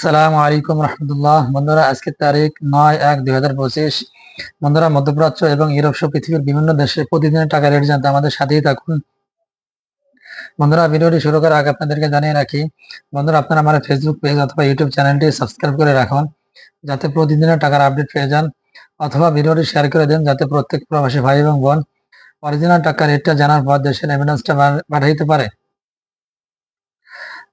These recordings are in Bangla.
সালামু আলাইকুম রহমতুল্লাহ। বন্ধুরা, আজকে তারিখ নয় এক দুই হাজার পঁচিশ। বন্ধুরা, মধ্যপ্রাচ্য এবং ইউরোপ সহ পৃথিবীর বিভিন্ন দেশে প্রতিদিনের টাকা রেট জানতে আমাদের সাথেই থাকুন। বন্ধুরা, ভিডিওটি শুরু করার আগে আপনাদেরকে জানিয়ে রাখি, বন্ধুরা, আপনারা আমার ফেসবুক পেজ অথবা ইউটিউব চ্যানেলটি সাবস্ক্রাইব করে রাখুন, যাতে প্রতিদিনের টাকার আপডেট পেয়ে যান, অথবা ভিডিওটি শেয়ার করে দিন, যাতে প্রত্যেক প্রবাসী ভাই এবং বোন অরিজিনাল টাকার রেটটা জানার পর দেশের এভিডেন্সটা পাঠাইতে পারে।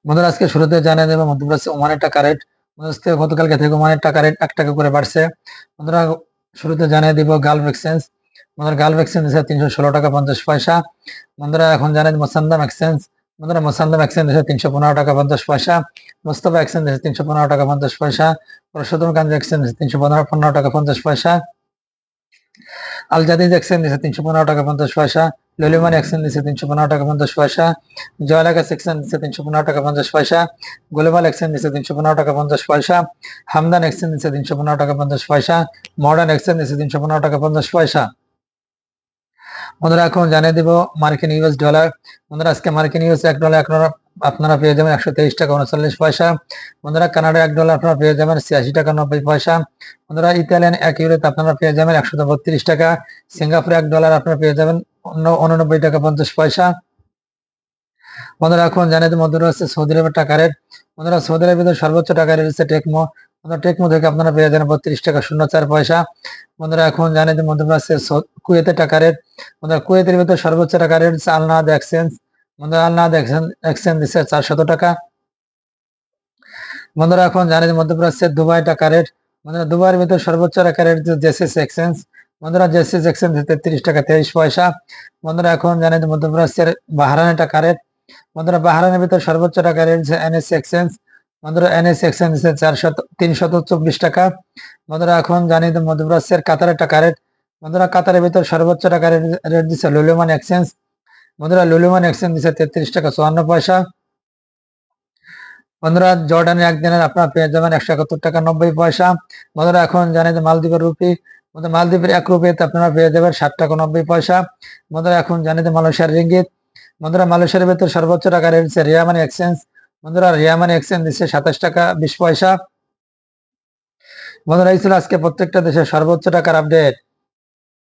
বন্ধুরা, আজকে শুরুতে জানিয়ে দেবো মধ্যপ্রাচ্যে ওমানের টাকা রেট আজকে গতকালকে থেকে ওমানের টাকা রেট এক টাকা করে বাড়ছে। বন্ধুরা, শুরুতে জানিয়ে দিব গালফ এক্সচেঞ্জ। বন্ধুরা গালফ এক্সচেঞ্জ আছে তিনশো ষোলো টাকা পঞ্চাশ পয়সা। বন্ধুরা, এখন জানেন মোসান্দাম এক্সচেঞ্জ। বন্ধুরা মোসান্দাম এক্সচেঞ্জ আছে তিনশো পনেরো টাকা পঞ্চাশ পয়সা। মোস্তফা এক্সচেঞ্জ আছে তিনশো পনেরো টাকা পঞ্চাশ পয়সা। পরশুতমগঞ্জ এক্সচেঞ্জ আছে তিনশো পনেরো পনেরো টাকা পঞ্চাশ পয়সা। আল জাদিদ এক্সচেঞ্জ আছে তিনশো পনেরো টাকা পঞ্চাশ পয়সা। ললিমান এক্সচেঞ্জ দিচ্ছে তিনশো পনেরো টাকা পঞ্চাশ পয়সা। জয়লাগাস এক্সচেঞ্জ দিচ্ছে তিনশো পনেরো টাকা পঞ্চাশ পয়সা। গ্লোবাল এক্সচেঞ্জ দিচ্ছে তিনশো পনেরো টাকা পঞ্চাশ পয়সা। হামদান এক্সচেঞ্জ দিচ্ছে তিনশো পনেরো টাকা পঞ্চাশ পয়সা। মডার্ন এক্সচেঞ্জ দিচ্ছে তিনশো পনেরো টাকা পঞ্চাশ পয়সা। বন্ধুরা, এখন জানিয়ে দিব মার্কিন ইউএস ডলার বন্ধুরা, আজকে মার্কিন ইউএস এক ডলার এখন আপনারা পেয়ে যাবেন একশো তেইশ টাকা উনচল্লিশ পয়সা। বন্ধুরা কানাডা এক ডলার আপনারা পেয়ে যাবেন ছিয়াশি টাকা নব্বই পয়সা। বন্ধুরা, ইতালিয়ান এক ইউরোতে আপনারা পেয়ে যাবেন একশো বত্রিশ টাকা। সিঙ্গাপুর এক ডলার আপনারা পেয়ে যাবেন উননব্বই টাকা পঞ্চাশ পয়সা। বন্ধুরা, এখন দিব মধ্যে রয়েছে সৌদি আরবের টাকা রেট। বন্ধুরা, সৌদি আরবের সর্বোচ্চ টাকা রেট হচ্ছে টেকমো বন্ধুরা টেকমো থেকে আপনারা পেয়ে যাবেন বত্রিশ টাকা শূন্য চার পয়সা। বন্ধুরা, এখন দিব মধ্যে রয়েছে কুয়েতের টাকা রেট। বন্ধুরা, কুয়েতের ভিতরে সর্বোচ্চ টাকা রেট হচ্ছে আলনাদ এক্সচেঞ্জ। বন্ধুরা, আলনাদ এক্সচেঞ্জ দিচ্ছে চারশত টাকা। বন্ধুরা, এখন জানিয়ে মধ্যে রয়েছে দুবাই টাকা রেট। বন্ধুরা, দুবাইয়ের ভিতরে সর্বোচ্চ টাকা রেট জেসিস এক্সচেঞ্জ। বন্ধুরা জেসিস এক্সচেঞ্জ তেত্রিশ টাকা, তেইশ পয়সা। বন্ধুরা, এখন জানেন মধ্যপ্রাচ্যের বাহারানের টাকা রেট বন্ধুরা, বাহারানের ভিতর সর্বোচ্চ টাকা রেট এনএস এক্সচেঞ্জ বন্ধুরা এনএস এক্সচেঞ্জ তিনশত তিনশত চব্বিশ টাকা। বন্ধুরা, এখন জানি মধ্যপ্রাচ্যের কাতারের টাকা রেট বন্ধুরা, কাতারের ভিতর সর্বোচ্চ টাকা রেট দিচ্ছে লুলুমান এক্সচেঞ্জ বন্ধুরা লুলুমান এক্সচেঞ্জ দিচ্ছে তেত্রিশ টাকা, চুয়ান্ন পয়সা। বন্ধুরা জর্ডানের একদিনের আপনারা পেয়ে যাবেন একশো একাত্তর টাকা, নব্বই পয়সা। বন্ধুরা, এখন জানেন মালদ্বীপের রুপি মালদ্বীপের এক রুপিতে আপনারা পেয়ে যাবেন ষাট টাকা নব্বই পয়সা। বন্ধুরা এখন জানিতে মালয়েশিয়ার রিঙ্গিত। বন্ধুরা মালয়েশিয়ার ভেতর সর্বোচ্চ টাকা রেট রিয়া রিয়ামানি এক্সচেঞ্জ। বন্ধুরা রিয়ামানি এক্সচেঞ্জ দিচ্ছে সাতাশ টাকা বিশ পয়সা। বন্ধুরা এই ছিল আজকে প্রত্যেকটা দেশের সর্বোচ্চ টাকার আপডেট।